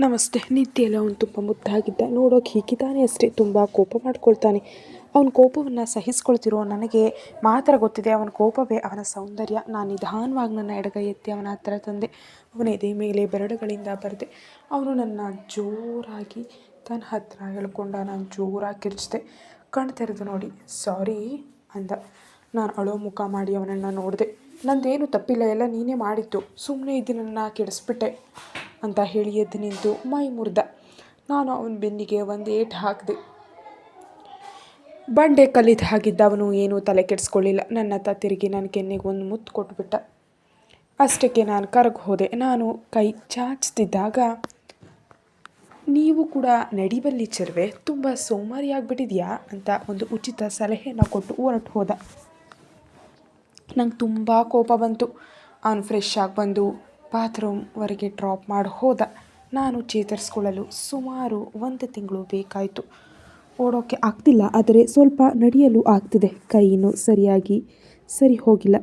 ನಮಸ್ತೆ ನಿತ್ಯ ಎಲ್ಲ ಅವನು ತುಂಬ ಮುದ್ದಾಗಿದ್ದ. ನೋಡೋಕೆ ಹೀಗಿದ್ದಾನೆ ಅಷ್ಟೇ. ತುಂಬ ಕೋಪ ಮಾಡ್ಕೊಳ್ತಾನೆ. ಅವನ ಕೋಪವನ್ನು ಸಹಿಸ್ಕೊಳ್ತಿರೋ ನನಗೆ ಮಾತ್ರ ಗೊತ್ತಿದೆ. ಅವನ ಕೋಪವೇ ಅವನ ಸೌಂದರ್ಯ. ನಾನು ನಿಧಾನವಾಗಿ ನನ್ನ ಎಡಗೈ ಎತ್ತಿ ಅವನ ಹತ್ರ ತಂದೆ. ಅವನ ಎದೆ ಮೇಲೆ ಬೆರಡುಗಳಿಂದ ಬರೆದೆ. ಅವನು ನನ್ನ ಜೋರಾಗಿ ತನ್ನ ಹತ್ರ ಎಳ್ಕೊಂಡ ನಾನು ಜೋರಾಗಿ ಕಿರ್ಚಿದೆ. ಕಣ್ಣು ತೆರೆದು ನೋಡಿ. ಸಾರಿ ಅಂದ. ನಾನು ಅಳೋ ಮುಖ ಮಾಡಿ ಅವನನ್ನು ನೋಡಿದೆ. ನಂದೇನು ತಪ್ಪಿಲ್ಲ. ಎಲ್ಲ ನೀನೇ ಮಾಡಿದ್ದು. ಸುಮ್ಮನೆ ಇದ್ದು ನನ್ನ ಕೆಡಿಸ್ಬಿಟ್ಟೆ. ಅಂತ ಹೇಳಿ ಎದ್ದು ನಿಂತು ಮೈ ಮುರಿದ. ನಾನು ಅವನ ಬೆನ್ನಿಗೆ ಒಂದು ಏಟು ಹಾಕಿದೆ. ಬಂಡೆ ಕಲಿತ ಹಾಗಿದ್ದ ಅವನು ಏನೂ ತಲೆ ಕೆಡಿಸ್ಕೊಳ್ಳಿಲ್ಲ. ನನ್ನ ಹತ್ತ ತಿರುಗಿ ನನ್ನ ಕೆನ್ನೆಗೆ ಒಂದು ಮುತ್ತು ಕೊಟ್ಬಿಟ್ಟ. ಅಷ್ಟಕ್ಕೆ ನಾನು ಕರಗಿ ಹೋದೆ. ನಾನು ಕೈ ಚಾಚ್ತಿದ್ದಾಗ, ನೀವು ಕೂಡ ನಡಿಬಲ್ಲಿ ಚೆರುವೆ, ತುಂಬ ಸೋಮಾರಿ ಆಗಿಬಿಟ್ಟಿದ್ಯಾ? ಅಂತ ಒಂದು ಉಚಿತ ಸಲಹೆಯನ್ನು ಕೊಟ್ಟು ಹೊರಟು ಹೋದ. ನಂಗೆ ತುಂಬ ಕೋಪ ಬಂತು. ಅವನು ಫ್ರೆಶ್ ಆಗಿ ಬಂದು ಬಾತ್ರೂಮ್ವರೆಗೆ ಡ್ರಾಪ್ ಮಾಡಿ ಹೋದ. ನಾನು ಚೇತರಿಸ್ಕೊಳ್ಳಲು ಸುಮಾರು ಒಂದು ತಿಂಗಳು ಬೇಕಾಯಿತು. ಓಡೋಕ್ಕೆ ಆಗ್ತಿಲ್ಲ, ಆದರೆ ಸ್ವಲ್ಪ ನಡೆಯಲು ಆಗ್ತಿದೆ. ಕೈಯೂ ಸರಿಯಾಗಿ ಸರಿ ಹೋಗಿಲ್ಲ.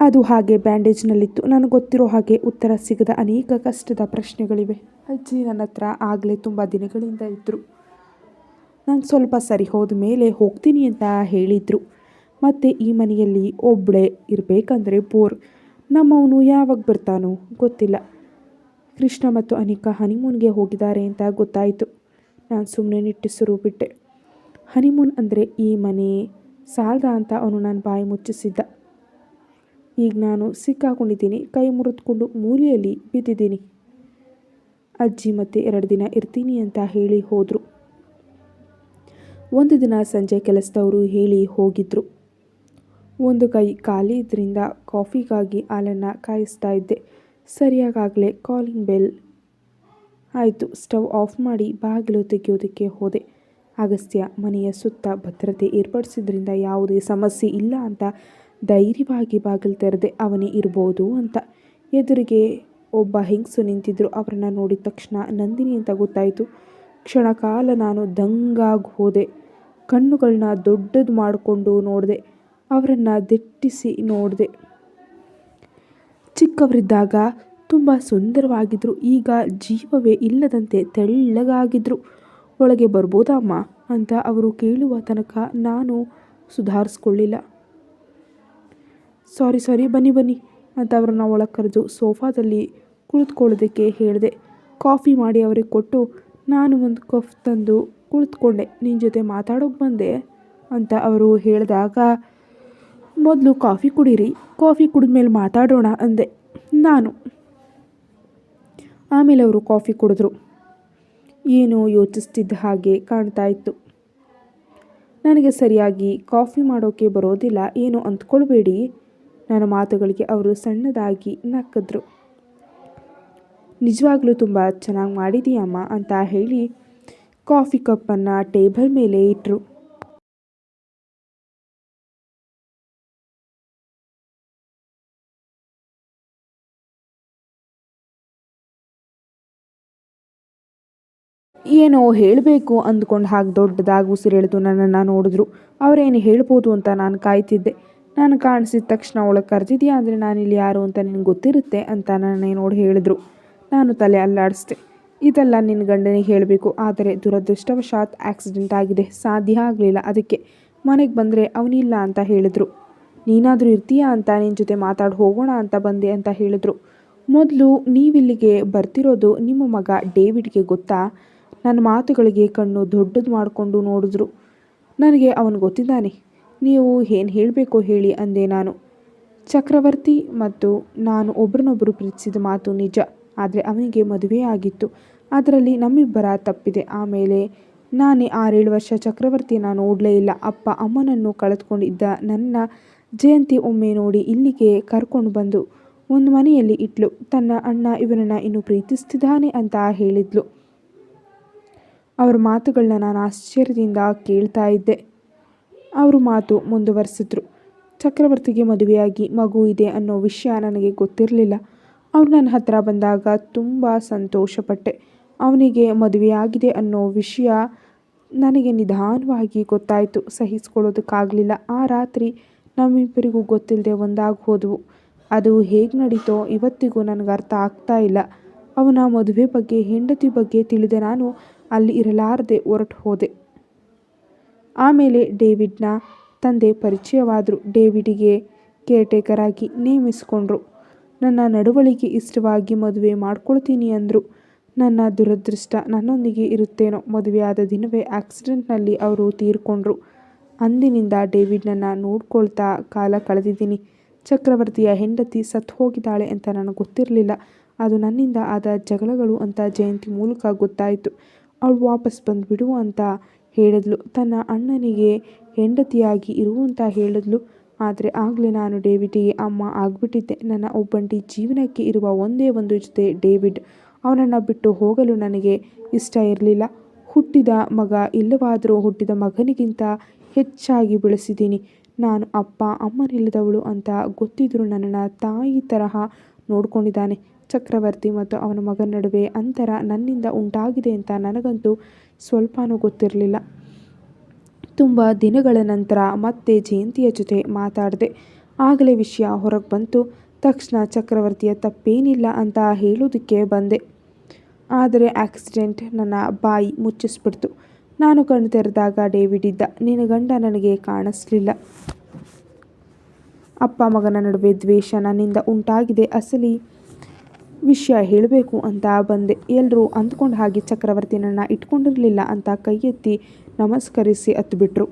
ಅದು ಹಾಗೆ ಬ್ಯಾಂಡೇಜ್ನಲ್ಲಿತ್ತು. ನನಗೆ ಗೊತ್ತಿರೋ ಹಾಗೆ ಉತ್ತರ ಸಿಗದ ಅನೇಕ ಕಷ್ಟದ ಪ್ರಶ್ನೆಗಳಿವೆ. ಅಜ್ಜಿ ನನ್ನ ಹತ್ರ ಆಗಲೇ ತುಂಬ ದಿನಗಳಿಂದ ಇದ್ದರು ನಾನು ಸ್ವಲ್ಪ ಸರಿ ಹೋದ ಮೇಲೆ ಹೋಗ್ತೀನಿ ಅಂತ ಹೇಳಿದರು. ಮತ್ತು ಈ ಮನೆಯಲ್ಲಿ ಒಬ್ಬಳೆ ಇರಬೇಕಂದ್ರೆ ಬೋರ್. ನಮ್ಮವನು ಯಾವಾಗ ಬರ್ತಾನೋ ಗೊತ್ತಿಲ್ಲ. ಕೃಷ್ಣ ಮತ್ತು ಅನಿಕಾ ಹನಿಮೂನ್ಗೆ ಹೋಗಿದ್ದಾರೆ ಅಂತ ಗೊತ್ತಾಯಿತು. ನಾನು ಸುಮ್ಮನೆ ನಿಟ್ಟುಸಿರು ಬಿಟ್ಟೆ. ಹನಿಮೂನ್ ಅಂದರೆ ಈ ಮನೆ ಸಾಲದ ಅಂತ ಅವನು ನಾನು ಬಾಯಿ ಮುಚ್ಚಿಸಿದ್ದ. ಈಗ ನಾನು ಸಿಕ್ಕಾಕೊಂಡಿದ್ದೀನಿ, ಕೈ ಮುರಿದುಕೊಂಡು ಮೂಲೆಯಲ್ಲಿ ಬಿದ್ದಿದ್ದೀನಿ. ಅಜ್ಜಿ ಮತ್ತೆ ಎರಡು ದಿನ ಇರ್ತೀನಿ ಅಂತ ಹೇಳಿ ಹೋದರು. ಒಂದು ದಿನ ಸಂಜೆ ಕೆಲಸದವರು ಹೇಳಿ ಹೋಗಿದ್ರು. ಒಂದು ಕೈ ಖಾಲಿ ಇದ್ರಿಂದ ಕಾಫಿಗಾಗಿ ಹಾಲನ್ನು ಕಾಯಿಸ್ತಾ ಇದ್ದೆ. ಸರಿಯಾಗಾಗಲೇ ಕಾಲಿಂಗ್ ಬೆಲ್ ಆಯಿತು. ಸ್ಟವ್ ಆಫ್ ಮಾಡಿ ಬಾಗಿಲು ತೆಗೆಯೋದಕ್ಕೆ ಹೋದೆ. ಅಗಸ್ತ್ಯ ಮನೆಯ ಸುತ್ತ ಭದ್ರತೆ ಏರ್ಪಡಿಸಿದ್ರಿಂದ ಯಾವುದೇ ಸಮಸ್ಯೆ ಇಲ್ಲ ಅಂತ ಧೈರ್ಯವಾಗಿ ಬಾಗಿಲು ತೆರೆದೆ ಅವನೇ ಇರ್ಬೋದು ಅಂತ. ಎದುರಿಗೆ ಒಬ್ಬ ಹೆಂಗಸು ನಿಂತಿದ್ರು. ಅವರನ್ನು ನೋಡಿದ ತಕ್ಷಣ ನಂದಿನಿ ಅಂತ ಗೊತ್ತಾಯಿತು. ಕ್ಷಣಕಾಲ ನಾನು ದಂಗಾಗಿ ಹೋದೆ. ಕಣ್ಣುಗಳನ್ನ ದೊಡ್ಡದು ಮಾಡಿಕೊಂಡು ನೋಡಿದೆ. ಅವರನ್ನು ದಿಟ್ಟಿಸಿ ನೋಡಿದೆ. ಚಿಕ್ಕವರಿದ್ದಾಗ ತುಂಬ ಸುಂದರವಾಗಿದ್ದರು ಈಗ ಜೀವವೇ ಇಲ್ಲದಂತೆ ತೆಳ್ಳಗಾಗಿದ್ದರು ಒಳಗೆ ಬರ್ಬೋದಮ್ಮ ಅಂತ ಅವರು ಕೇಳುವ ತನಕ ನಾನು ಸುಧಾರಿಸ್ಕೊಳ್ಳಿಲ್ಲ. ಸಾರಿ ಸಾರಿ, ಬನ್ನಿ ಬನ್ನಿ ಅಂತ ಅವರನ್ನು ಒಳಗೆ ಕರೆದು ಸೋಫಾದಲ್ಲಿ ಕುಳಿತುಕೊಳ್ಳೋದಕ್ಕೆ ಹೇಳಿದೆ. ಕಾಫಿ ಮಾಡಿ ಅವ್ರಿಗೆ ಕೊಟ್ಟು, ನಾನು ಒಂದು ಕಫ್ ತಂದು ಕುಳಿತುಕೊಂಡೆ. ನಿನ್ನ ಜೊತೆ ಮಾತಾಡೋಕೆ ಬಂದೆ ಅಂತ ಅವರು ಹೇಳಿದಾಗ ಮೊದಲು ಕಾಫಿ ಕುಡೀರಿ, ಕಾಫಿ ಕುಡಿದ ಮೇಲೆ ಮಾತಾಡೋಣ ಅಂದೆ. ನಾನು. ಆಮೇಲೆ ಅವರು ಕಾಫಿ ಕುಡಿದ್ರು. ಏನೋ ಯೋಚಿಸ್ತಿದ್ದ ಹಾಗೆ ಕಾಣ್ತಾ ಇತ್ತು. ನನಗೆ ಸರಿಯಾಗಿ ಕಾಫಿ ಮಾಡೋಕ್ಕೆ ಬರೋದಿಲ್ಲ, ಏನು ಅಂದ್ಕೊಳ್ಬೇಡಿ ನನ್ನ ಮಾತುಗಳಿಗೆ ಅವರು ಸಣ್ಣದಾಗಿ ನಕ್ಕಿದ್ರು. ನಿಜವಾಗ್ಲೂ ತುಂಬ ಚೆನ್ನಾಗಿ ಮಾಡಿದೀಯಮ್ಮ ಅಂತ ಹೇಳಿ ಕಾಫಿ ಕಪ್ಪನ್ನು ಟೇಬಲ್ ಮೇಲೆ ಇಟ್ಟರು ಏನೋ ಹೇಳಬೇಕು ಅಂದ್ಕೊಂಡು ಹಾಗೆ ದೊಡ್ಡದಾಗಿ ಉಸಿರೆಳೆದು ನನ್ನನ್ನು ನೋಡಿದ್ರು. ಅವರೇನು ಹೇಳ್ಬೋದು ಅಂತ ನಾನು ಕಾಯ್ತಿದ್ದೆ. ನಾನು ಕಾಣಿಸಿದ ತಕ್ಷಣ ಒಳಗೆ ಕರೆದಿದ್ಯಾ ಅಂದರೆ ನಾನಿಲ್ಲಿ ಯಾರು ಅಂತ ನಿನಗೆ ಗೊತ್ತಿರುತ್ತೆ ಅಂತ ನನ್ನ ನೋಡಿ ಹೇಳಿದ್ರು. ನಾನು ತಲೆ ಅಲ್ಲಾಡಿಸ್ದೆ. ಇದೆಲ್ಲ ನಿನ್ನ ಗಂಡನಿಗೆ ಹೇಳಬೇಕು. ಆದರೆ ದುರದೃಷ್ಟವಶಾತ್ ಆಕ್ಸಿಡೆಂಟ್ ಆಗಿದೆ. ಸಾಧ್ಯ ಆಗಲಿಲ್ಲ ಅದಕ್ಕೆ. ಮನೆಗೆ ಬಂದರೆ ಅವನಿಲ್ಲ ಅಂತ ಹೇಳಿದ್ರು. ನೀನಾದರೂ ಇರ್ತೀಯಾ ಅಂತ ನಿನ್ನ ಜೊತೆ ಮಾತಾಡಿ ಹೋಗೋಣ ಅಂತ ಬಂದೆ ಅಂತ ಹೇಳಿದರು. ಮೊದಲು ನೀವಿಲ್ಲಿಗೆ ಬರ್ತಿರೋದು ನಿಮ್ಮ ಮಗ ಡೇವಿಡ್ಗೆ ಗೊತ್ತಾ? ನನ್ನ ಮಾತುಗಳಿಗೆ ಕಣ್ಣು ದೊಡ್ಡದು ಮಾಡಿಕೊಂಡು ನೋಡಿದ್ರು. ನನಗೆ ಅವನು ಗೊತ್ತಿದ್ದಾನೆ. ನೀವು ಏನು ಹೇಳಬೇಕು ಹೇಳಿ ಅಂದೆ ನಾನು. ಚಕ್ರವರ್ತಿ ಮತ್ತು ನಾನು ಒಬ್ರನ್ನೊಬ್ಬರು ಪ್ರೀತಿಸಿದ ಮಾತು ನಿಜ. ಆದರೆ ಅವನಿಗೆ ಮದುವೆ ಆಗಿತ್ತು. ಅದರಲ್ಲಿ ನಮ್ಮಿಬ್ಬರ ತಪ್ಪಿದೆ. ಆಮೇಲೆ ನಾನೇ ಆರೇಳು ವರ್ಷ ಚಕ್ರವರ್ತಿಯನ್ನು ನೋಡಲೇ ಇಲ್ಲ. ಅಪ್ಪ ಅಮ್ಮನನ್ನು ಕಳೆದುಕೊಂಡಿದ್ದ ನನ್ನ ಜಯಂತಿ ಒಮ್ಮೆ ನೋಡಿ ಇಲ್ಲಿಗೆ ಕರ್ಕೊಂಡು ಬಂದು ಒಂದು ಮನೆಯಲ್ಲಿ ಇಟ್ಲು. ತನ್ನ ಅಣ್ಣ ಇವನನ್ನು ಇನ್ನೂ ಪ್ರೀತಿಸ್ತಿದ್ದಾನೆ ಅಂತ ಹೇಳಿದ್ಲು. ಅವರ ಮಾತುಗಳನ್ನ ನಾನು ಆಶ್ಚರ್ಯದಿಂದ ಕೇಳ್ತಾ ಇದ್ದೆ. ಅವರು ಮಾತು ಮುಂದುವರೆಸಿದ್ರು. ಚಕ್ರವರ್ತಿಗೆ ಮದುವೆಯಾಗಿ ಮಗು ಇದೆ ಅನ್ನೋ ವಿಷಯ ನನಗೆ ಗೊತ್ತಿರಲಿಲ್ಲ. ಅವ್ರು ನನ್ನ ಹತ್ರ ಬಂದಾಗ ತುಂಬ ಸಂತೋಷಪಟ್ಟೆ. ಅವನಿಗೆ ಮದುವೆಯಾಗಿದೆ ಅನ್ನೋ ವಿಷಯ ನನಗೆ ನಿಧಾನವಾಗಿ ಗೊತ್ತಾಯಿತು. ಸಹಿಸ್ಕೊಳ್ಳೋದಕ್ಕಾಗಲಿಲ್ಲ. ಆ ರಾತ್ರಿ ನಮ್ಮಿಬ್ಬರಿಗೂ ಗೊತ್ತಿಲ್ಲದೆ ಒಂದಾಗಿ ಹೋದವು. ಅದು ಹೇಗೆ ನಡೀತೋ ಇವತ್ತಿಗೂ ನನಗೆ ಅರ್ಥ ಆಗ್ತಾ ಇಲ್ಲ. ಅವನ ಮದುವೆ ಬಗ್ಗೆ, ಹೆಂಡತಿ ಬಗ್ಗೆ ತಿಳಿದ ನಾನು ಅಲ್ಲಿ ಇರಲಾರದೆ ಹೊರಟು ಹೋದೆ. ಆಮೇಲೆ ಡೇವಿಡ್ನ ತಂದೆ ಪರಿಚಯವಾದರು. ಡೇವಿಡಿಗೆ ಕೇರ್ಟೇಕರ್ ಆಗಿ ನೇಮಿಸಿಕೊಂಡ್ರು. ನನ್ನ ನಡವಳಿಕೆ ಇಷ್ಟವಾಗಿ ಮದುವೆ ಮಾಡ್ಕೊಳ್ತೀನಿ ಅಂದರು. ನನ್ನ ದುರದೃಷ್ಟ ನನ್ನೊಂದಿಗೆ ಇರುತ್ತೇನೋ. ಮದುವೆಯಾದ ದಿನವೇ ಆಕ್ಸಿಡೆಂಟ್ನಲ್ಲಿ ಅವರು ತೀರ್ಕೊಂಡ್ರು. ಅಂದಿನಿಂದ ಡೇವಿಡ್ನನ್ನು ನೋಡ್ಕೊಳ್ತಾ ಕಾಲ ಕಳೆದಿದ್ದೀನಿ. ಚಕ್ರವರ್ತಿಯ ಹೆಂಡತಿ ಸತ್ತು ಹೋಗಿದ್ದಾಳೆ ಅಂತ ನನಗೆ ಗೊತ್ತಿರಲಿಲ್ಲ. ಅದು ನನ್ನಿಂದ ಆದ ಜಗಳಗಳು ಅಂತ ಜಯಂತಿ ಮೂಲಕ ಗೊತ್ತಾಯಿತು. ಅವಳು ವಾಪಸ್ ಬಂದುಬಿಡು ಅಂತ ಹೇಳಿದ್ಲು. ತನ್ನ ಅಣ್ಣನಿಗೆ ಹೆಂಡತಿಯಾಗಿ ಇರು ಅಂತ ಹೇಳಿದ್ಲು. ಆದರೆ ಆಗಲೇ ನಾನು ಡೇವಿಡ್ಗೆ ಅಮ್ಮ ಆಗಿಬಿಟ್ಟಿದ್ದೆ. ನನ್ನ ಒಬ್ಬಂಟಿ ಜೀವನಕ್ಕೆ ಇರುವ ಒಂದೇ ಒಂದು ಜೊತೆ ಡೇವಿಡ್. ಅವನನ್ನು ಬಿಟ್ಟು ಹೋಗಲು ನನಗೆ ಇಷ್ಟ ಇರಲಿಲ್ಲ. ಹುಟ್ಟಿದ ಮಗ ಇಲ್ಲವಾದರೂ ಹುಟ್ಟಿದ ಮಗನಿಗಿಂತ ಹೆಚ್ಚಾಗಿ ಬೆಳೆಸಿದ್ದೀನಿ. ನಾನು ಅಪ್ಪ, ಅಮ್ಮನಿಲ್ಲದವಳು ಅಂತ ಗೊತ್ತಿದ್ದರೂ ನನ್ನನ್ನು ತಾಯಿ ತರಹ ನೋಡ್ಕೊಂಡಿದ್ದಾನೆ. ಚಕ್ರವರ್ತಿ ಮತ್ತು ಅವನ ಮಗನ ನಡುವೆ ಅಂತರ ನನ್ನಿಂದ ಉಂಟಾಗಿದೆ ಅಂತ ನನಗಂತೂ ಸ್ವಲ್ಪನೂ ಗೊತ್ತಿರಲಿಲ್ಲ. ತುಂಬ ದಿನಗಳ ನಂತರ ಮತ್ತೆ ಜಯಂತಿಯ ಜೊತೆ ಮಾತಾಡಿದೆ. ಆಗಲೇ ವಿಷಯ ಹೊರಗೆ ಬಂತು. ತಕ್ಷಣ ಚಕ್ರವರ್ತಿಯ ತಪ್ಪೇನಿಲ್ಲ ಅಂತ ಹೇಳೋದಕ್ಕೆ ಬಂದೆ. ಆದರೆ ಆಕ್ಸಿಡೆಂಟ್ ನನ್ನ ಬಾಯಿ ಮುಚ್ಚಿಸ್ಬಿಡ್ತು. ನಾನು ಕಣ್ಣು ತೆರೆದಾಗ ಡೇವಿಡ್ ಇದ್ದ. ನಿನ್ನ ಗಂಡ ನನಗೆ ಕಾಣಿಸ್ಲಿಲ್ಲ. ಅಪ್ಪ ಮಗನ ನಡುವೆ ದ್ವೇಷ ನನ್ನಿಂದ ಉಂಟಾಗಿದೆ. ಅಸಲಿ ವಿಷಯ ಹೇಳಬೇಕು ಅಂತ ಬಂದೆ. ಎಲ್ಲರೂ ಅಂದ್ಕೊಂಡು ಹಾಗೆ ಚಕ್ರವರ್ತಿ ನನ್ನ ಇಟ್ಕೊಂಡಿರಲಿಲ್ಲ ಅಂತ ಕೈ ಎತ್ತಿ ನಮಸ್ಕರಿಸಿ ಹತ್ತುಬಿಟ್ರು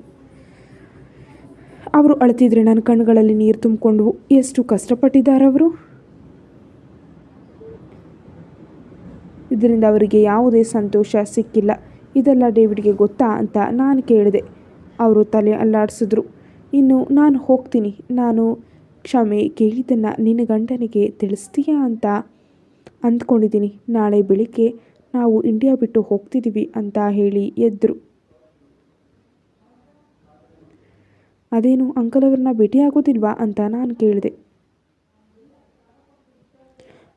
ಅವರು ಅಳ್ತಿದ್ರೆ ನನ್ನ ಕಣ್ಣುಗಳಲ್ಲಿ ನೀರು ತುಂಬಿಕೊಂಡ್ವು ಎಷ್ಟು ಕಷ್ಟಪಟ್ಟಿದ್ದಾರವರು ಇದರಿಂದ ಅವರಿಗೆ ಯಾವುದೇ ಸಂತೋಷ ಸಿಕ್ಕಿಲ್ಲ. ಇದೆಲ್ಲ ಡೇವಿಡ್ಗೆ ಗೊತ್ತಾ ಅಂತ ನಾನು ಕೇಳಿದೆ. ಅವರು ತಲೆ ಅಲ್ಲಾಡಿಸಿದ್ರು. ಇನ್ನು ನಾನು ಹೋಗ್ತೀನಿ. ನಾನು ಕ್ಷಮೆ ಕೇಳಿದ್ದನ್ನು ನಿನ್ನ ಗಂಡನಿಗೆ ತಿಳಿಸ್ತೀಯಾ? ಅಂತ ಅಂದ್ಕೊಂಡಿದ್ದೀನಿ. ನಾಳೆ ಬೆಳಿಗ್ಗೆ ನಾವು ಇಂಡಿಯಾ ಬಿಟ್ಟು ಹೋಗ್ತಿದ್ದೀವಿ ಅಂತ ಹೇಳಿ ಎದ್ದರು ಅದೇನು ಅಂಕಲ್ ಅವ್ರನ್ನ ಭೇಟಿಯಾಗೋದಿಲ್ವಾ ಅಂತ ನಾನು ಕೇಳಿದೆ.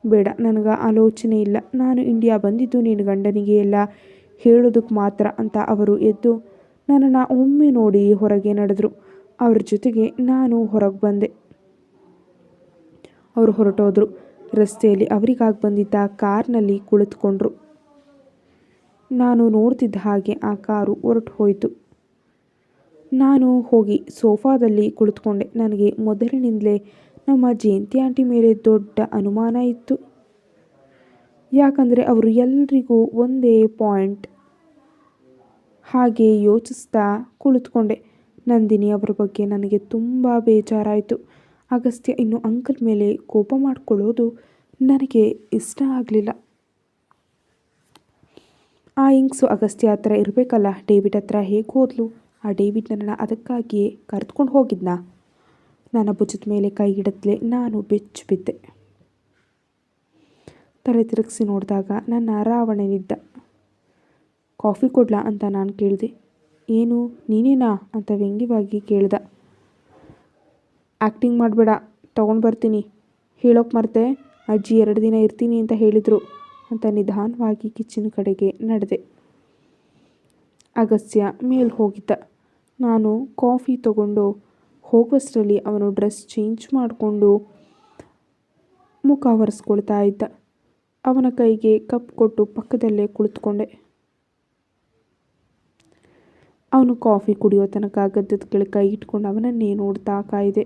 ಬೇಡ, ನನಗೆ ಆಲೋಚನೆ ಇಲ್ಲ. ನಾನು ಇಂಡಿಯಾ ಬಂದಿದ್ದು ನಿನ್ನ ಗಂಡನಿಗೆ ಎಲ್ಲ ಹೇಳೋದಕ್ಕೆ ಮಾತ್ರ ಅಂತ ಅವರು ಎದ್ದು ನನ್ನನ್ನು ಒಮ್ಮೆ ನೋಡಿ ಹೊರಗೆ ನಡೆದ್ರು. ಅವ್ರ ಜೊತೆಗೆ ನಾನು ಹೊರಗೆ ಬಂದೆ. ಅವರು ಹೊರಟೋದ್ರು. ರಸ್ತೆಯಲ್ಲಿ ಅವರಿಗಾಗಿ ಬಂದಿದ್ದ ಕಾರ್ನಲ್ಲಿ ಕುಳಿತುಕೊಂಡ್ರು. ನಾನು ನೋಡ್ತಿದ್ದ ಹಾಗೆ ಆ ಕಾರು ಹೊರಟು ಹೋಯಿತು. ನಾನು ಹೋಗಿ ಸೋಫಾದಲ್ಲಿ ಕುಳಿತುಕೊಂಡೆ. ನನಗೆ ಮೊದಲಿನಿಂದಲೇ ನಮ್ಮ ಜಯಂತಿ ಆಂಟಿ ಮೇಲೆ ದೊಡ್ಡ ಅನುಮಾನ ಇತ್ತು. ಯಾಕಂದರೆ ಅವರು ಎಲ್ರಿಗೂ ಒಂದೇ ಪಾಯಿಂಟ್ ಹಾಗೆ ಯೋಚಿಸ್ತಾ ಕುಳಿತುಕೊಂಡೆ. ನಂದಿನಿ ಅವರ ಬಗ್ಗೆ ನನಗೆ ತುಂಬ ಬೇಜಾರಾಯಿತು. ಅಗಸ್ತ್ಯ ಇನ್ನು ಅಂಕಲ್ ಮೇಲೆ ಕೋಪ ಮಾಡಿಕೊಳ್ಳೋದು ನನಗೆ ಇಷ್ಟ ಆಗಲಿಲ್ಲ. ಆ ಇಂಗ್ಸು ಅಗಸ್ತ್ಯ ಹತ್ರ ಇರಬೇಕಲ್ಲ? ಡೇವಿಡ್ ಹತ್ರ ಹೇಗೆ ಹೋದ್ಲು? ಆ ಡೇವಿಡ್ ನನ್ನನ್ನು ಅದಕ್ಕಾಗಿಯೇ ಕರೆದುಕೊಂಡು ಹೋಗಿದ್ನಾ? ನನ್ನ ಭುಜದ ಮೇಲೆ ಕೈ ಹಿಡಿದ್ಲೆ ನಾನು ಬೆಚ್ಚು ಬಿದ್ದೆ. ತಲೆ ತಿರುಗಿಸಿ ನೋಡಿದಾಗ ನನ್ನ ರಾವಣನಿದ್ದ ಕಾಫಿ ಕೊಡ್ಲಾ ಅಂತ ನಾನು ಕೇಳಿದೆ. ಏನು, ನೀನೇನಾ? ಅಂತ ವ್ಯಂಗ್ಯವಾಗಿ ಕೇಳ್ದ. ಆ್ಯಕ್ಟಿಂಗ್ ಮಾಡಬೇಡ, ತೊಗೊಂಡು ಬರ್ತೀನಿ. ಹೇಳೋಕೆ ಮರೆತೆ, ಅಜ್ಜಿ ಎರಡು ದಿನ ಇರ್ತೀನಿ ಅಂತ ಹೇಳಿದರು ಅಂತ ನಿಧಾನವಾಗಿ ಕಿಚನ್ ಕಡೆಗೆ ನಡೆದೆ. ಅಗಸ್ತ್ಯ ಮೇಲೆ ಹೋಗಿದ್ದ. ನಾನು ಕಾಫಿ ತಗೊಂಡು ಹೋಗುವಷ್ಟರಲ್ಲಿ ಅವನು ಡ್ರೆಸ್ ಚೇಂಜ್ ಮಾಡಿಕೊಂಡು ಮುಖ ಒರೆಸ್ಕೊಳ್ತಾ ಇದ್ದ. ಅವನ ಕೈಗೆ ಕಪ್ ಕೊಟ್ಟು ಪಕ್ಕದಲ್ಲೇ ಕುಳಿತುಕೊಂಡೆ. ಅವನು ಕಾಫಿ ಕುಡಿಯೋ ತನಕ ಗದ್ದದ ಕೆಳಗೆ ಕೈ ಇಟ್ಕೊಂಡು ಅವನನ್ನೇ ನೋಡ್ತಾ ಕಾಯಿದೆ.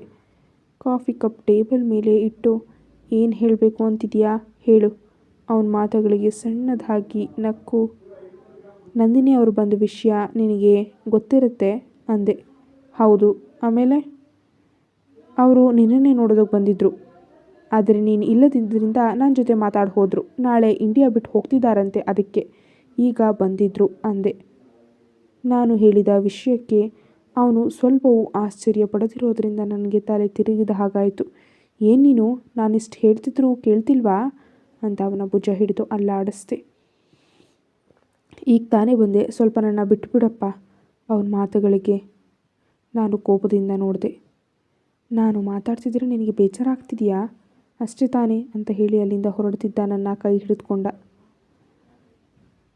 ಕಾಫಿ ಕಪ್ ಟೇಬಲ್ ಮೇಲೆ ಇಟ್ಟು, ಏನು ಹೇಳಬೇಕು ಅಂತಿದೆಯಾ? ಹೇಳು. ಅವನ ಮಾತುಗಳಿಗೆ ಸಣ್ಣದಾಗಿ ನಕ್ಕು, ನಂದಿನಿ ಅವರು ಬಂದ ವಿಷಯ ನಿನಗೆ ಗೊತ್ತಿರುತ್ತೆ? ಅಂದೆ. ಹೌದು. ಆಮೇಲೆ? ಅವರು ನಿನ್ನನ್ನೇ ನೋಡೋದಕ್ಕೆ ಬಂದಿದ್ದರು ಆದರೆ ನೀನು ಇಲ್ಲದಿದ್ದರಿಂದ ನನ್ನ ಜೊತೆ ಮಾತಾಡಿ ಹೋದರು. ನಾಳೆ ಇಂಡಿಯಾ ಬಿಟ್ಟು ಹೋಗ್ತಿದ್ದಾರಂತೆ ಅದಕ್ಕೆ. ಈಗ ಬಂದಿದ್ದರು ಅಂದೆ. ನಾನು ಹೇಳಿದ ವಿಷಯಕ್ಕೆ ಅವನು ಸ್ವಲ್ಪವೂ ಆಶ್ಚರ್ಯ ಪಡೆದಿರೋದ್ರಿಂದ ನನಗೆ ತಲೆ ತಿರುಗಿದ ಹಾಗಾಯಿತು. ಏನು ನೀನು? ನಾನಿಷ್ಟು ಹೇಳ್ತಿದ್ರು ಕೇಳ್ತಿಲ್ವಾ? ಅಂತ ಅವನ ಭುಜ ಹಿಡಿದು ಅಲ್ಲಾಡಿಸ್ದೆ. ಈಗ ತಾನೇ ಬಂದೆ. ಸ್ವಲ್ಪ ನನ್ನ ಬಿಟ್ಬಿಡಪ್ಪ, ಅವನ ಮಾತುಗಳಿಗೆ. ನಾನು ಕೋಪದಿಂದ ನೋಡಿದೆ. ನಾನು ಮಾತಾಡ್ತಿದ್ರೆ ನಿನಗೆ ಬೇಜಾರಾಗ್ತಿದೆಯಾ? ಅಷ್ಟೇ ತಾನೇ ಅಂತ ಹೇಳಿ ಅಲ್ಲಿಂದ ಹೊರಡ್ತಿದ್ದ ನನ್ನ ಕೈ ಹಿಡಿದುಕೊಂಡ.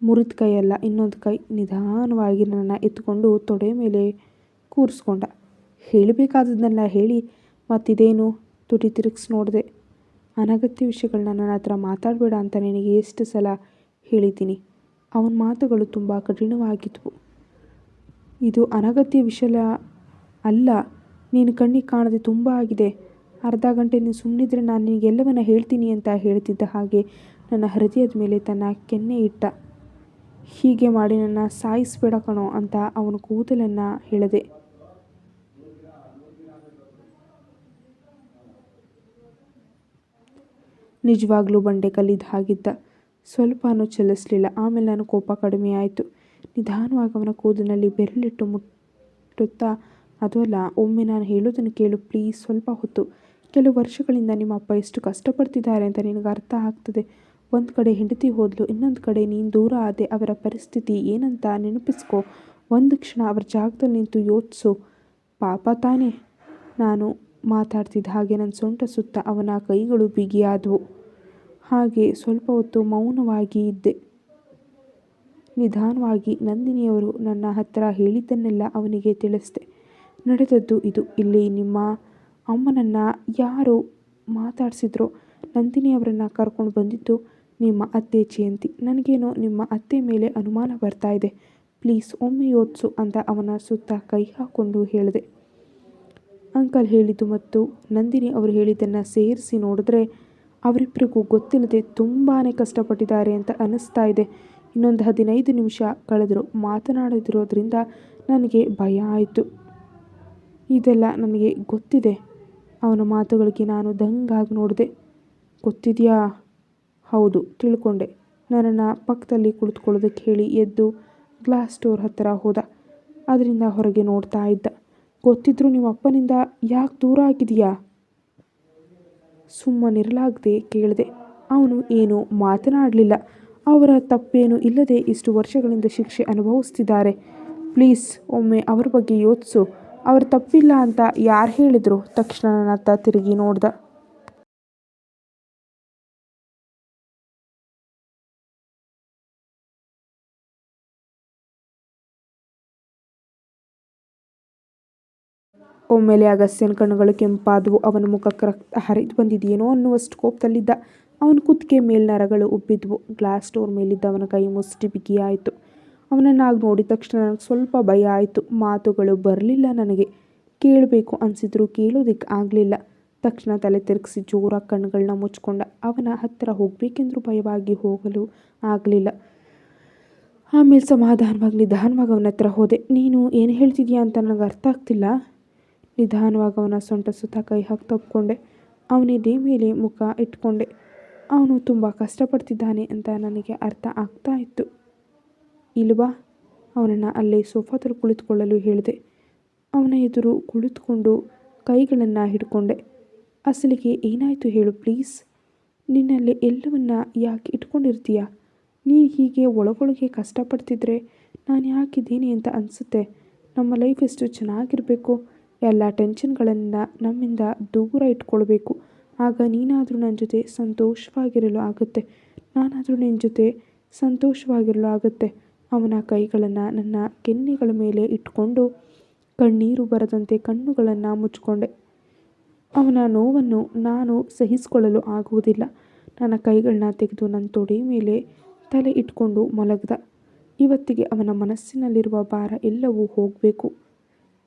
ಮುರಿದ ಕೈಯಲ್ಲ, ಇನ್ನೊಂದು ಕೈ ನಿಧಾನವಾಗಿ ನನ್ನ ಎತ್ಕೊಂಡು ತೊಡೆ ಮೇಲೆ ಕೂರಿಸ್ಕೊಂಡ. ಹೇಳಬೇಕಾದದ್ದನ್ನೆಲ್ಲ ಹೇಳಿ ಮತ್ತಿದೇನು ತುಟಿ ತಿರುಗಿಸಿ ನೋಡಿದೆ. ಅನಗತ್ಯ ವಿಷಯಗಳನ್ನ ನನ್ನ ಹತ್ರ ಮಾತಾಡಬೇಡ ಅಂತ ನಿನಗೆ ಎಷ್ಟು ಸಲ ಹೇಳಿದ್ದೀನಿ. ಅವನ ಮಾತುಗಳು ತುಂಬ ಕಠಿಣವಾಗಿದ್ವು. ಇದು ಅನಗತ್ಯ ವಿಷಯ ಅಲ್ಲ, ನೀನು ಕಣ್ಣಿಗೆ ಕಾಣದೆ ತುಂಬ ಆಗಿದೆ. ಅರ್ಧ ಗಂಟೆ ನೀನು ಸುಮ್ಮನಿದ್ರೆ ನಾನು ನಿನಗೆಲ್ಲವನ್ನ ಹೇಳ್ತೀನಿ ಅಂತ ಹೇಳ್ತಿದ್ದ ಹಾಗೆ ನನ್ನ ಹೃದಯದ ಮೇಲೆ ತನ್ನ ಕೆನ್ನೆ ಇಟ್ಟ. ಹೀಗೆ ಮಾಡಿ ನನ್ನ ಸಾಯಿಸ್ಬೇಡ ಕಣೋ ಅಂತ ಅವನ ಕೂದಲನ್ನು ಹೇಳಿದೆ ನಿಜವಾಗ್ಲೂ ಬಂಡೆ ಕಲ್ಲಿದ್ದ ಹಾಗಿದ್ದ. ಸ್ವಲ್ಪನೂ ಚಲಿಸಲಿಲ್ಲ. ಆಮೇಲೆ ನನ್ನ ಕೋಪ ಕಡಿಮೆ ಆಯಿತು. ನಿಧಾನವಾಗಿ ಅವನ ಕೂದಲಿನಲ್ಲಿ ಬೆರಳಿಟ್ಟು ಮುಟ್ಟುತ್ತಾ ಅದಲ್ಲ ಒಮ್ಮೆ ನಾನು ಹೇಳೋದನ್ನು ಕೇಳು, ಪ್ಲೀಸ್, ಸ್ವಲ್ಪ ಹೊತ್ತು. ಕೆಲವು ವರ್ಷಗಳಿಂದ ನಿಮ್ಮ ಅಪ್ಪ ಎಷ್ಟು ಕಷ್ಟಪಡ್ತಿದ್ದಾರೆ ಅಂತ ನಿನಗೆ ಅರ್ಥ ಆಗ್ತದೆ. ಒಂದು ಕಡೆ ಹೆಂಡತಿ ಹೋದಲು, ಇನ್ನೊಂದು ಕಡೆ ನೀನು ದೂರ ಆದೆ, ಅವರ ಪರಿಸ್ಥಿತಿ ಏನಂತ ನೆನಪಿಸ್ಕೋ. ಒಂದು ಕ್ಷಣ ಅವರ ಜಾಗದಲ್ಲಿ ನಿಂತು ಯೋಚಿಸು. ಪಾಪ ತಾನೇ. ನಾನು ಮಾತಾಡ್ತಿದ್ದ ಹಾಗೆ ನನ್ನ ಸೊಂಟ ಸುತ್ತ ಅವನ ಕೈಗಳು ಬಿಗಿಯಾದವು. ಹಾಗೆ ಸ್ವಲ್ಪ ಹೊತ್ತು ಮೌನವಾಗಿ ಇದ್ದೆ. ನಿಧಾನವಾಗಿ ನಂದಿನಿಯವರು ನನ್ನ ಹತ್ತಿರ ಹೇಳಿದ್ದನ್ನೆಲ್ಲ ಅವನಿಗೆ ತಿಳಿಸಿದೆ. ನಡೆದದ್ದು ಇದು. ಇಲ್ಲಿ ನಿಮ್ಮ ಅಮ್ಮನನ್ನು ಯಾರು ಮಾತಾಡಿಸಿದ್ರು ನಂದಿನಿ ಅವರನ್ನು ಕರ್ಕೊಂಡು ಬಂದಿದ್ದು ನಿಮ್ಮ ಅತ್ತೆ ಜಯಂತಿ. ನನಗೇನೋ ನಿಮ್ಮ ಅತ್ತೆ ಮೇಲೆ ಅನುಮಾನ ಬರ್ತಾ ಇದೆ. ಪ್ಲೀಸ್ ಒಮ್ಮೆ ಯೋಚಿಸು ಅಂತ ಅವನ ಸುತ್ತ ಕೈ ಹಾಕ್ಕೊಂಡು ಹೇಳಿದೆ. ಅಂಕಲ್ ಹೇಳಿದ್ದು ಮತ್ತು ನಂದಿನಿ ಅವರು ಹೇಳಿದ್ದನ್ನು ಸೇರಿಸಿ ನೋಡಿದ್ರೆ ಅವರಿಬ್ಬರಿಗೂ ಗೊತ್ತಿಲ್ಲದೆ ತುಂಬಾ ಕಷ್ಟಪಟ್ಟಿದ್ದಾರೆ ಅಂತ ಅನ್ನಿಸ್ತಾ ಇದೆ. ಇನ್ನೊಂದು ಹದಿನೈದು ನಿಮಿಷ ಕಳೆದರು ಮಾತನಾಡದಿರೋದ್ರಿಂದ ನನಗೆ ಭಯ ಆಯಿತು. ಇದೆಲ್ಲ ನನಗೆ ಗೊತ್ತಿದೆ. ಅವನ ಮಾತುಗಳಿಗೆ ನಾನು ದಂಗಾಗಿ ನೋಡಿದೆ. ಗೊತ್ತಿದೆಯಾ? ಹೌದು, ತಿಳ್ಕೊಂಡೆ. ನನ್ನನ್ನು ಪಕ್ಕದಲ್ಲಿ ಕುಳಿತುಕೊಳ್ಳೋದಕ್ಕೆ ಹೇಳಿ ಎದ್ದು ಗ್ಲಾಸ್ ಸ್ಟೋರ್ ಹತ್ತಿರ ಹೋದ. ಅದರಿಂದ ಹೊರಗೆ ನೋಡ್ತಾ ಇದ್ದ. ಗೊತ್ತಿದ್ರು ನಿಮ್ಮ ಅಪ್ಪನಿಂದ, ಯಾಕೆ ದೂರ ಆಗಿದೆಯಾ ಸುಮ್ಮನಿರಲಾಗದೆ ಕೇಳಿದೆ. ಅವನು ಏನು ಮಾತನಾಡಲಿಲ್ಲ. ಅವರ ತಪ್ಪೇನು ಇಲ್ಲದೆ ಇಷ್ಟು ವರ್ಷಗಳಿಂದ ಶಿಕ್ಷೆ ಅನುಭವಿಸ್ತಿದ್ದಾರೆ. ಪ್ಲೀಸ್, ಒಮ್ಮೆ ಅವರ ಬಗ್ಗೆ ಯೋಚಿಸು. ಅವರ ತಪ್ಪಿಲ್ಲ ಅಂತ ಯಾರು ಹೇಳಿದರು? ತಕ್ಷಣ ನನ್ನ ತಿರುಗಿ ನೋಡ್ದ. ಒಮ್ಮೆಲೆ ಅಗಸ್ಯನ ಕಣ್ಣುಗಳು ಕೆಂಪಾದವು. ಅವನ ಮುಖಕ್ಕೆ ರಕ್ತ ಹರಿದು ಬಂದಿದೆಯೇನೋ ಅನ್ನುವಷ್ಟು ಕೋಪದಲ್ಲಿದ್ದ ಅವನ ಕುತ್ತಿಗೆ ಮೇಲ್ನರಗಳು ಉಬ್ಬಿದ್ವು. ಗ್ಲಾಸ್ ಡೋರ್ ಮೇಲಿದ್ದ ಅವನ ಕೈ ಮುಷ್ಟಿ ಬಿಗಿಯಾಯಿತು. ಅವನನ್ನು ಆಗ ನೋಡಿದ ತಕ್ಷಣ ನನಗೆ ಸ್ವಲ್ಪ ಭಯ ಆಯಿತು. ಮಾತುಗಳು ಬರಲಿಲ್ಲ ನನಗೆ. ಕೇಳಬೇಕು ಅನಿಸಿದ್ರು ಕೇಳೋದಕ್ಕೆ ಆಗಲಿಲ್ಲ. ತಕ್ಷಣ ತಲೆ ತಿರುಗಿಸಿ ಜೋರಾಗಿ ಕಣ್ಣುಗಳನ್ನ ಮುಚ್ಕೊಂಡ ಅವನ ಹತ್ತಿರ ಹೋಗಬೇಕೆಂದರೂ ಭಯವಾಗಿ ಹೋಗಲು ಆಗಲಿಲ್ಲ. ಆಮೇಲೆ ಸಮಾಧಾನವಾಗಿ ನಿಧಾನವಾಗಿ ಅವನ ಹತ್ರ ಹೋದೆ. ನೀನು ಏನು ಹೇಳ್ತಿದ್ಯಾ ಅಂತ ನನಗೆ ಅರ್ಥ ಆಗ್ತಿಲ್ಲ. ನಿಧಾನವಾಗಿ ಅವನ ಸೊಂಟ ಸುತ್ತ ಕೈ ಹಾಕಿ ತಪ್ಪಿಕೊಂಡೆ ಅವನಿದೆ ಮೇಲೆ ಮುಖ ಇಟ್ಕೊಂಡೆ. ಅವನು ತುಂಬ ಕಷ್ಟಪಡ್ತಿದ್ದಾನೆ ಅಂತ ನನಗೆ ಅರ್ಥ ಆಗ್ತಾ ಇತ್ತು. ಇಲ್ವಾ ಅವನನ್ನು ಅಲ್ಲೇ ಸೋಫಾದಲ್ಲಿ ಕುಳಿತುಕೊಳ್ಳಲು ಹೇಳಿದೆ. ಅವನ ಎದುರು ಕುಳಿತುಕೊಂಡು ಕೈಗಳನ್ನು ಹಿಡ್ಕೊಂಡೆ. ಅಸಲಿಗೆ ಏನಾಯಿತು ಹೇಳು ಪ್ಲೀಸ್. ನಿನ್ನಲ್ಲಿ ಎಲ್ಲವನ್ನ ಯಾಕೆ ಇಟ್ಕೊಂಡಿರ್ತೀಯ? ನೀ ಹೀಗೆ ಒಳಗೊಳಗೆ ಕಷ್ಟಪಡ್ತಿದ್ರೆ ನಾನು ಯಾಕಿದ್ದೀನಿ ಅಂತ ಅನಿಸುತ್ತೆ? ನಮ್ಮ ಲೈಫ್ ಎಷ್ಟು ಚೆನ್ನಾಗಿರಬೇಕು? ಎಲ್ಲ ಟೆನ್ಷನ್ಗಳನ್ನು ನಮ್ಮಿಂದ ದೂರ ಇಟ್ಕೊಳ್ಬೇಕು. ಆಗ ನೀನಾದರೂ ನನ್ನ ಜೊತೆ ಸಂತೋಷವಾಗಿರಲು ಆಗುತ್ತೆ. ನಾನಾದರೂ ನಿನ್ನ ಜೊತೆ ಸಂತೋಷವಾಗಿರಲು ಆಗುತ್ತೆ. ಅವನ ಕೈಗಳನ್ನು ನನ್ನ ಕೆನ್ನೆಗಳ ಮೇಲೆ ಇಟ್ಕೊಂಡು ಕಣ್ಣೀರು ಬರದಂತೆ ಕಣ್ಣುಗಳನ್ನು ಮುಚ್ಚಿಕೊಂಡೆ. ಅವನ ನೋವನ್ನು ನಾನು ಸಹಿಸಿಕೊಳ್ಳಲು ಆಗುವುದಿಲ್ಲ. ನನ್ನ ಕೈಗಳನ್ನ ತೆಗೆದು ನನ್ನ ತೊಡೆ ಮೇಲೆ ತಲೆ ಇಟ್ಕೊಂಡು ಮಲಗ್ದ. ಇವತ್ತಿಗೆ ಅವನ ಮನಸ್ಸಿನಲ್ಲಿರುವ ಭಾರ ಎಲ್ಲವೂ ಹೋಗಬೇಕು.